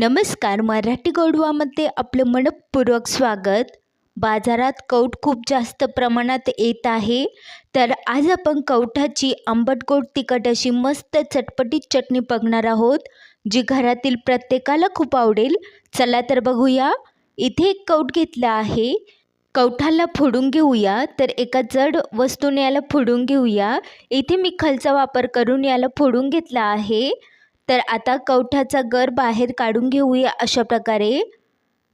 नमस्कार मराठी गोडवामध्ये आपलं मनपूर्वक स्वागत. बाजारात कौट खूप जास्त प्रमाणात येत आहे. तर आज आपण कवठाची आंबट गोड तिखट अशी मस्त चटपटीत चटणी बघणार आहोत जी घरातील प्रत्येकाला खूप आवडेल. चला तर बघूया. इथे एक कौट घेतला आहे. कवठाला फोडून घेऊया. तर एका जड वस्तूने याला फोडून घेऊया. इथे मी खलचा वापर करून याला फोडून घेतला आहे. तर आता कवठाचा गर बाहेर काढून घेऊया अशा प्रकारे.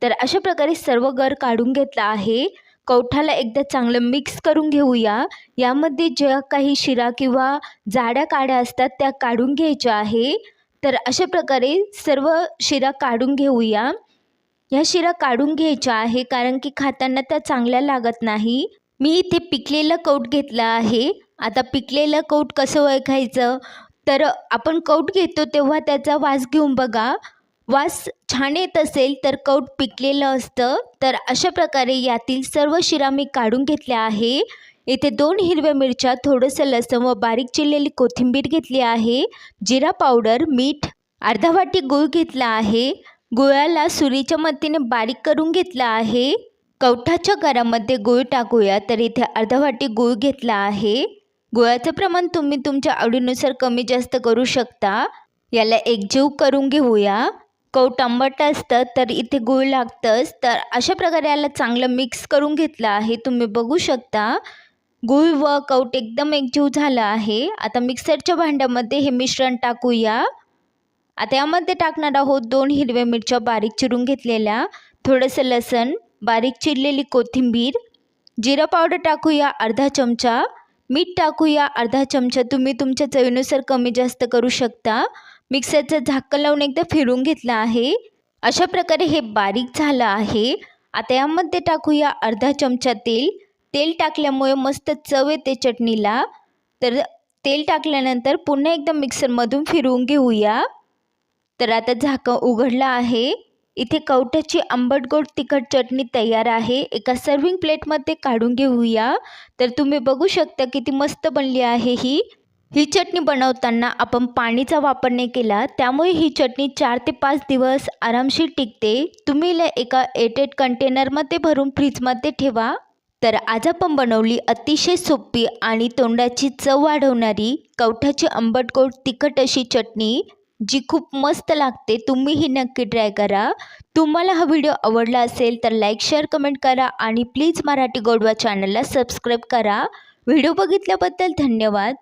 तर अशा प्रकारे सर्व गर काढून घेतला आहे. कवठाला एकदा चांगलं मिक्स करून घेऊया. यामध्ये ज्या काही शिरा किंवा जाड्या काड्या असतात त्या काढून घ्यायच्या आहे. तर अशा प्रकारे सर्व शिरा काढून घेऊया. ह्या शिरा काढून घ्यायच्या आहे कारण की खाताना त्या चांगल्या लागत नाही. मी इथे पिकलेलं कौट घेतलं आहे. आता पिकलेलं कौट कसं ओळखायचं? तर आपण कौट घेतो तेव्हा त्याचा वास घेऊन बघा. वास छान येत असेल तर कौट पिकलेलं असतं. तर अशा प्रकारे यातील सर्व शिरा मी काढून घेतल्या आहे. इथे दोन हिरव्या मिरच्या थोडंसं लसण व बारीक चिरलेली कोथिंबीर घेतली आहे. जिरा पावडर मीठ अर्धा वाटी गूळ घेतला आहे. गुळाला सुरीच्या मदतीने बारीक करून घेतला आहे. कवठाच्या घरामध्ये गूळ टाकूया. तर इथे अर्धा वाटी गूळ घेतला आहे. गुळाचं प्रमाण तुम्ही तुमच्या आवडीनुसार कमी जास्त करू शकता. याला एकजीव करून घेऊया. कौट आंबट असतं तर इथे गूळ लागतंच. तर अशा प्रकारे याला चांगलं मिक्स करून घेतलं आहे. तुम्ही बघू शकता. गूळ व कौट एकदम एकजीव झाला आहे. आता मिक्सरच्या भांड्यामध्ये हे मिश्रण टाकूया. आता यामध्ये टाकणार आहोत दोन हिरव्या मिरच्या बारीक चिरून घेतलेल्या. थोडंसं लसण बारीक चिरलेली कोथिंबीर जिरं पावडर टाकूया अर्धा चमचा. मीठ टाकूया. अर्धा चमचा तुम्ही तुमच्या चवीनुसार कमी जास्त करू शकता. मिक्सरचं झाकण लावून एकदा फिरून घेतलं आहे. अशा प्रकारे हे बारीक झालं आहे. आता यामध्ये टाकूया अर्धा चमचा तेल. तेल टाकल्यामुळे मस्त चव येते चटणीला. तर तेल टाकल्यानंतर पुन्हा एकदा मिक्सरमधून फिरवून घेऊया. तर आता झाकं उघडलं आहे. इथे कवठ्याची आंबट गोड तिखट चटणी तयार आहे. एका सर्विंग प्लेटमध्ये काढून घेऊया. तर तुम्ही बघू शकता किती मस्त बनली आहे ही. ही चटणी बनवताना आपण पाणीचा वापर नाही केला. त्यामुळे ही चटणी चार ते पाच दिवस आरामशीर टिकते. तुम्ही हिला एका एटेड कंटेनरमध्ये भरून फ्रीजमध्ये ठेवा. तर आज आपण बनवली अतिशय सोपी आणि तोंडाची चव वाढवणारी कवठाची आंबट गोड तिखट अशी चटणी. जी खूप मस्त लागते तुम्हीही नक्की ट्राय करा. तुम्हाला हा व्हिडिओ आवडला असेल तर लाईक शेअर कमेंट करा आणि प्लीज मराठी गोडवा चॅनलला सबस्क्राईब करा. व्हिडिओ बघितल्याबद्दल धन्यवाद.